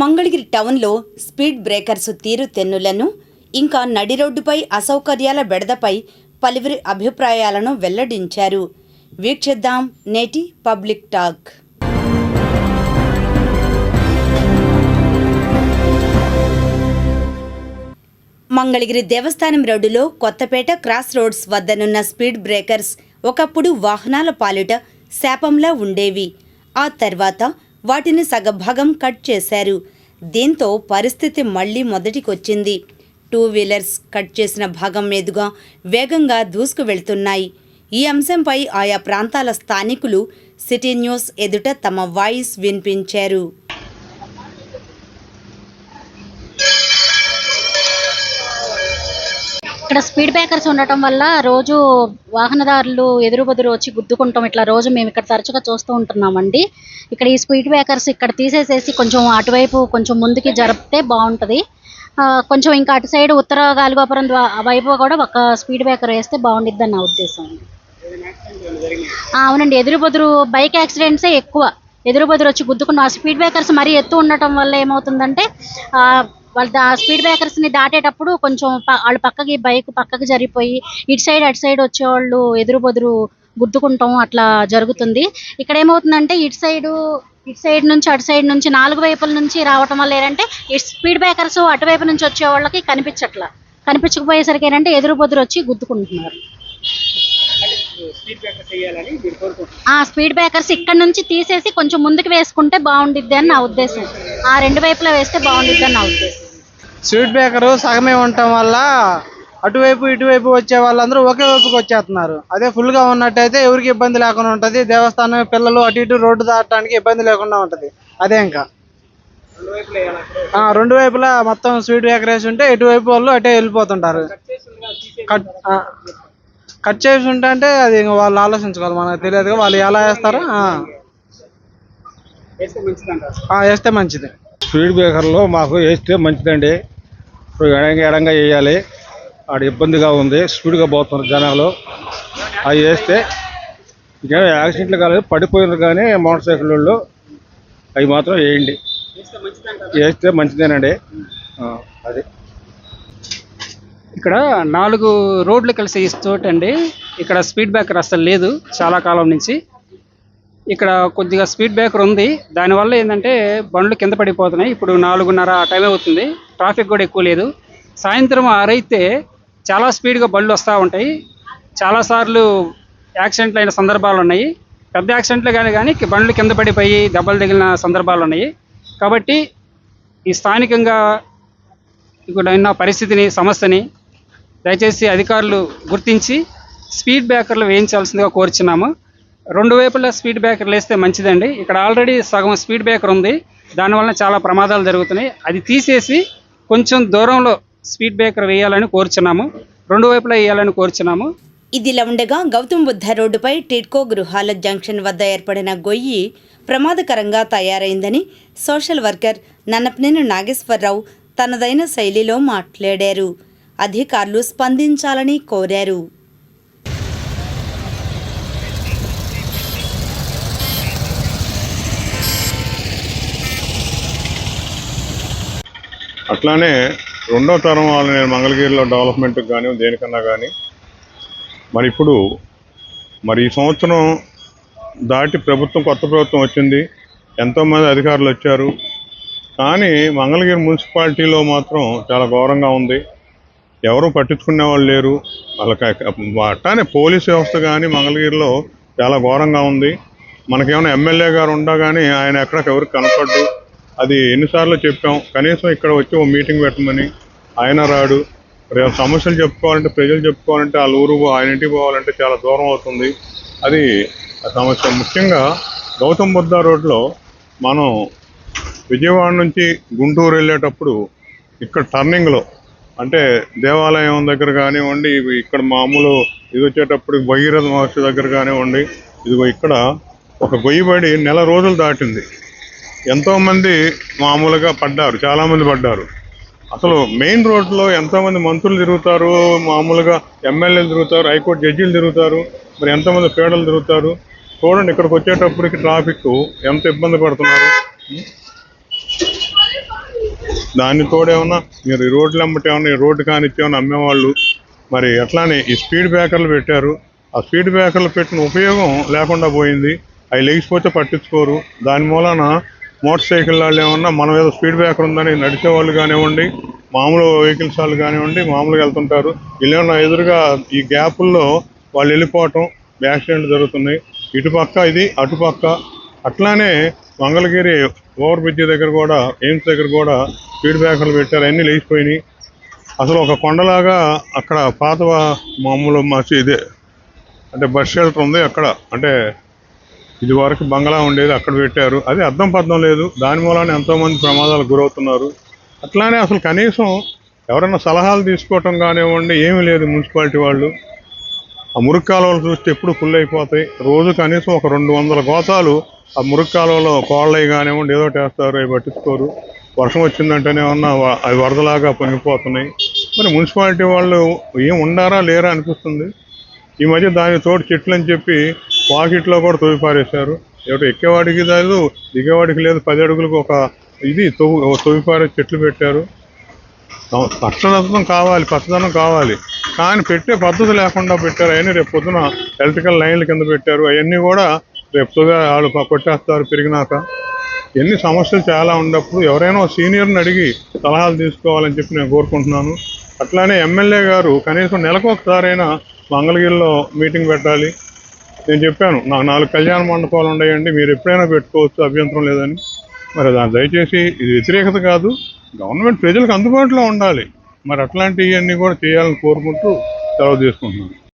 మంగళగిరి టౌన్లో speed breakers తీరు తెన్నులను ఇంకా నడి రోడ్డుపై అసౌకర్యాల బెడదపై పలువురి అభిప్రాయాలను వెల్లడించారు. వీక్షిద్దాం నేటి పబ్లిక్ టాక్. మంగళగిరి దేవస్థానం రోడ్డులో కొత్తపేట క్రాస్ రోడ్స్ వద్దనున్న స్పీడ్ బ్రేకర్స్ ఒకప్పుడు వాహనాల పాలిట శాపంలా ఉండేవి. ఆ తర్వాత వాటిని సగభాగం కట్ చేశారు. దీంతో పరిస్థితి మళ్ళీ మొదటికొచ్చింది. టూ వీలర్స్ కట్ చేసిన భాగం మీదుగా వేగంగా దూసుకు వెళ్తున్నాయి. ఈ అంశంపై ఆయా ప్రాంతాల స్థానికులు సిటీ న్యూస్ ఎదుట తమ వాయిస్ వినిపించారు. ఇక్కడ స్పీడ్ బ్రేకర్స్ ఉండటం వల్ల రోజు వాహనదారులు ఎదురు బదురు వచ్చి గుద్దుకుంటాం. ఇట్లా రోజు మేము ఇక్కడ తరచుగా చూస్తూ ఉంటున్నామండి. ఇక్కడ ఈ స్పీడ్ బ్రేకర్స్ ఇక్కడ తీసేసేసి కొంచెం అటువైపు కొంచెం ముందుకి జరిపితే బాగుంటుంది. కొంచెం ఇంకా అటు సైడ్ ఉత్తర గాలిగోపురం వైపు కూడా ఒక స్పీడ్ బ్రేకర్ వేస్తే బాగుండిద్ది నా ఉద్దేశం. అవునండి. ఎదురు బదురు బైక్ యాక్సిడెంట్సే ఎక్కువ. ఎదురు బదురు వచ్చి గుద్దుకున్న ఆ స్పీడ్ బ్రేకర్స్ మరీ ఎత్తు ఉండటం వల్ల ఏమవుతుందంటే వాళ్ళ ఆ స్పీడ్ బ్రేకర్స్ని దాటేటప్పుడు కొంచెం వాళ్ళు పక్కకి బైక్ పక్కకి జరిగిపోయి ఇటు సైడ్ అటు సైడ్ వచ్చేవాళ్ళు ఎదురు బదురు గుద్దుకుంటాం అట్లా జరుగుతుంది. ఇక్కడ ఏమవుతుందంటే ఇటు సైడు ఇటు సైడ్ నుంచి అటు సైడ్ నుంచి నాలుగు వైపుల నుంచి రావటం వల్ల ఏంటంటే ఈ స్పీడ్ బ్రేకర్స్ అటువైపు నుంచి వచ్చే వాళ్ళకి కనిపించట్లా. కనిపించకపోయేసరికి ఏంటంటే ఎదురు బదురు వచ్చి గుద్దుకుంటున్నారు. ఆ స్పీడ్ బ్రేకర్స్ ఇక్కడ నుంచి తీసేసి కొంచెం ముందుకు వేసుకుంటే బాగుండిద్ది అని నా ఉద్దేశం. ఆ రెండు వైపులా వేస్తే బాగుంటుంది అని నా ఉద్దేశం. స్వీట్ బ్రేకర్ సగమే ఉండటం వల్ల అటువైపు ఇటువైపు వచ్చే వాళ్ళందరూ ఒకే వైపుకి వచ్చేస్తున్నారు. అదే ఫుల్గా గా ఉన్నట్టయితే ఎవరికి ఇబ్బంది లేకుండా ఉంటుంది. దేవస్థానం పిల్లలు అటు ఇటు రోడ్డు దాటడానికి ఇబ్బంది లేకుండా ఉంటుంది. అదే ఇంకా. ఆ, రెండు వైపులా మొత్తం స్వీట్ బ్రేకర్ వేసి ఉంటే ఇటువైపు వాళ్ళు అటే వెళ్ళిపోతుంటారు. కట్ కట్ చేసి ఉంటే అంటే అది ఇంక వాళ్ళు ఆలోచించుకోవాలి. మనకు తెలియదు వాళ్ళు ఎలా వేస్తారో వేస్తే మంచిది. స్పీడ్ బ్రేకర్లో మాకు వేస్తే మంచిదండి. ఇప్పుడు ఎడంగా ఎడంగా వేయాలి. ఆడ ఇబ్బందిగా ఉంది. స్పీడ్గా పోతున్నారు జనాలు. అవి వేస్తే ఇంకా యాక్సిడెంట్లు కాలేదు. పడిపోయినారు కానీ మోటార్ సైకిల్ వాళ్ళు అవి మాత్రం వేయండి. వేస్తే మంచిదేనండి. అది. ఇక్కడ నాలుగు రోడ్లు కలిసి అండి ఇక్కడ స్పీడ్ బ్రేకర్ అసలు లేదు. చాలా కాలం నుంచి. ఇక్కడ కొద్దిగా స్పీడ్ బ్రేకర్ ఉంది. దానివల్ల ఏంటంటే బండ్లు కింద పడిపోతున్నాయి. ఇప్పుడు నాలుగున్నర ఆ టైం అవుతుంది. ట్రాఫిక్ కూడా ఎక్కువ లేదు. సాయంత్రం ఆరైతే చాలా స్పీడ్గా బండ్లు వస్తూ ఉంటాయి. చాలాసార్లు యాక్సిడెంట్లు అయిన సందర్భాలు ఉన్నాయి. పెద్ద యాక్సిడెంట్లు కానీ కానీ బండ్లు కింద పడిపోయి దెబ్బలు తగిలిన సందర్భాలు ఉన్నాయి. కాబట్టి ఈ స్థానికంగా ఇక్కడ ఉన్న పరిస్థితిని సమస్యని దయచేసి అధికారులు గుర్తించి స్పీడ్ బ్రేకర్లు వేయించాల్సిందిగా కోరుచున్నాము. రెండు వైపులా స్పీడ్ బ్రేకర్లు వేస్తే మంచిదండి. ఇక్కడ ఆల్రెడీ సగం స్పీడ్ బ్రేకర్ ఉంది. దానివల్ల చాలా ప్రమాదాలు జరుగుతున్నాయి. అది తీసేసి కొంచెం దూరంలో స్పీడ్ బ్రేకర్ వేయాలని కోరుచున్నాము. రెండు వైపులా వేయాలని కోరుచున్నాము. ఇదిలా ఉండగా గౌతమ్ బుద్ధ రోడ్డుపై టిడ్కో గృహాల జంక్షన్ వద్ద ఏర్పడిన గొయ్యి ప్రమాదకరంగా తయారైందని సోషల్ వర్కర్ నన్నపనేని నాగేశ్వరరావు తనదైన శైలిలో మాట్లాడారు. అధికారులు స్పందించాలని కోరారు. అట్లానే రెండో తరం వాళ్ళు నేను మంగళగిరిలో డెవలప్మెంట్కి కానీ దేనికన్నా కానీ మరి ఇప్పుడు మరి ఈ సంవత్సరం దాటి ప్రభుత్వం కొత్త ప్రభుత్వం వచ్చింది. ఎంతోమంది అధికారులు వచ్చారు. కానీ మంగళగిరి మున్సిపాలిటీలో మాత్రం చాలా ఘోరంగా ఉంది. ఎవరు పట్టించుకునే వాళ్ళు లేరు. వాళ్ళకి అట్లానే పోలీస్ వ్యవస్థ కానీ మంగళగిరిలో చాలా ఘోరంగా ఉంది. మనకేమైనా ఎమ్మెల్యే గారు ఉండగానే కానీ ఆయన ఎక్కడికి ఎవరికి కనపడ్డు. అది ఎన్నిసార్లు చెప్పాం. కనీసం ఇక్కడ వచ్చి ఓ మీటింగ్ పెట్టమని. ఆయన రాడు. రేపు సమస్యలు చెప్పుకోవాలంటే ప్రజలు చెప్పుకోవాలంటే వాళ్ళ ఊరు ఆయన ఇంటికి పోవాలంటే చాలా దూరం అవుతుంది. అది ఆ సమస్య. ముఖ్యంగా గౌతమ్ బుద్ధ రోడ్లో మనం విజయవాడ నుంచి గుంటూరు వెళ్ళేటప్పుడు ఇక్కడ టర్నింగ్లో అంటే దేవాలయం దగ్గర కానివ్వండి ఇక్కడ మామూలు ఇది వచ్చేటప్పుడు భగీరథ మహర్షి దగ్గర కానివ్వండి ఇదిగో ఇక్కడ ఒక గొయ్యిబడి నెల రోజులు దాటింది. ఎంతోమంది మామూలుగా పడ్డారు చాలామంది పడ్డారు. అసలు మెయిన్ రోడ్లో ఎంతోమంది మంత్రులు తిరుగుతారు మామూలుగా ఎమ్మెల్యేలు తిరుగుతారు హైకోర్టు జడ్జీలు తిరుగుతారు మరి ఎంతమంది పేడలు తిరుగుతారు. చూడండి ఇక్కడికి వచ్చేటప్పటికి ట్రాఫిక్ ఎంత ఇబ్బంది పడుతున్నారు. దాన్ని తోడేమన్నా మీరు ఈ రోడ్లు అమ్మటేమన్నా ఈ రోడ్డు కానిచ్చేమన్నా అమ్మేవాళ్ళు? మరి అట్లానే ఈ స్పీడ్ బ్రేకర్లు పెట్టారు. ఆ స్పీడ్ బ్రేకర్లు పెట్టిన ఉపయోగం లేకుండా పోయింది. అవి లేచిపోతే పట్టించుకోరు. దాని మూలన మోటార్ సైకిల్ వాళ్ళు ఏమన్నా మనం ఏదో స్పీడ్ బ్రేకర్ ఉందని నడిచే వాళ్ళు కానివ్వండి మామూలు వెహికల్స్ వాళ్ళు కానివ్వండి మామూలుగా వెళ్తుంటారు. వీళ్ళేమన్నా ఎదురుగా ఈ గ్యాపుల్లో వాళ్ళు వెళ్ళిపోవటం యాక్సిడెంట్ జరుగుతున్నాయి. ఇటుపక్క ఇది అటుపక్క అట్లానే మంగళగిరి ఓవర్ బ్రిడ్జ్ దగ్గర కూడా ఎయిమ్స్ దగ్గర కూడా స్పీడ్ బ్రేకర్లు పెట్టారు. అన్నీ లేచిపోయినాయి. అసలు ఒక కొండలాగా అక్కడ పాత మామూలు మసి ఇదే అంటే బస్ షెల్టర్ ఉంది అక్కడ. అంటే ఇది వరకు బంగ్లా ఉండేది అక్కడ పెట్టారు. అది అర్థం పర్థం లేదు. దాని మూలాన ఎంతోమంది ప్రమాదాలకు గురవుతున్నారు. అట్లానే అసలు కనీసం ఎవరైనా సలహాలు తీసుకోవటం కానివ్వండి ఏమీ లేదు మున్సిపాలిటీ వాళ్ళు. ఆ మురుగు కాలువలు చూస్తే ఎప్పుడు ఫుల్ అయిపోతాయి రోజు కనీసం ఒక రెండు వందల గోతాలు ఆ మురికి కాలువలో కోళ్ళవి కానివ్వండి ఏదో వేస్తారు అవి పట్టించుకోరు. వర్షం వచ్చిందంటేనే ఉన్నా అవి వరదలాగా పొంగిపోతున్నాయి. మరి మున్సిపాలిటీ వాళ్ళు ఏం ఉండారా లేరా అనిపిస్తుంది. ఈ మధ్య దాని తోడు చెట్లు అని చెప్పి పాకెట్లో కూడా తవ్వి పారేశారు. ఎవరు ఎక్కేవాడికి లేదు దిగేవాడికి లేదు. పది అడుగులకు ఒక ఇది తవ్వు తవ్వి పారే చెట్లు పెట్టారు. పచ్చదనం కావాలి పచ్చదనం కావాలి. కానీ పెట్టే పద్ధతి లేకుండా పెట్టారు. అవన్నీ రేపు పొద్దున ఎలక్ట్రికల్ లైన్ల కింద పెట్టారు. అవన్నీ కూడా రేపు పొద్దున వాళ్ళు కొట్టేస్తారు పెరిగినాక. ఎన్ని సమస్యలు చాలా ఉన్నప్పుడు ఎవరైనా సీనియర్ని అడిగి సలహాలు తీసుకోవాలని చెప్పి నేను కోరుకుంటున్నాను. అట్లానే ఎమ్మెల్యే గారు కనీసం నెలకు ఒకసారైనా మంగళగిరిలో మీటింగ్ పెట్టాలి. నేను చెప్పాను నాకు నాలుగు కళ్యాణ మండపాలు ఉన్నాయండి మీరు ఎప్పుడైనా పెట్టుకోవచ్చు అభ్యంతరం లేదని. మరి దాని దయచేసి ఇది వ్యతిరేకత కాదు గవర్నమెంట్ ప్రజలకు అందుబాటులో ఉండాలి. మరి అట్లాంటివన్నీ కూడా చేయాలని కోరుకుంటూ సెలవు తీసుకుంటున్నాను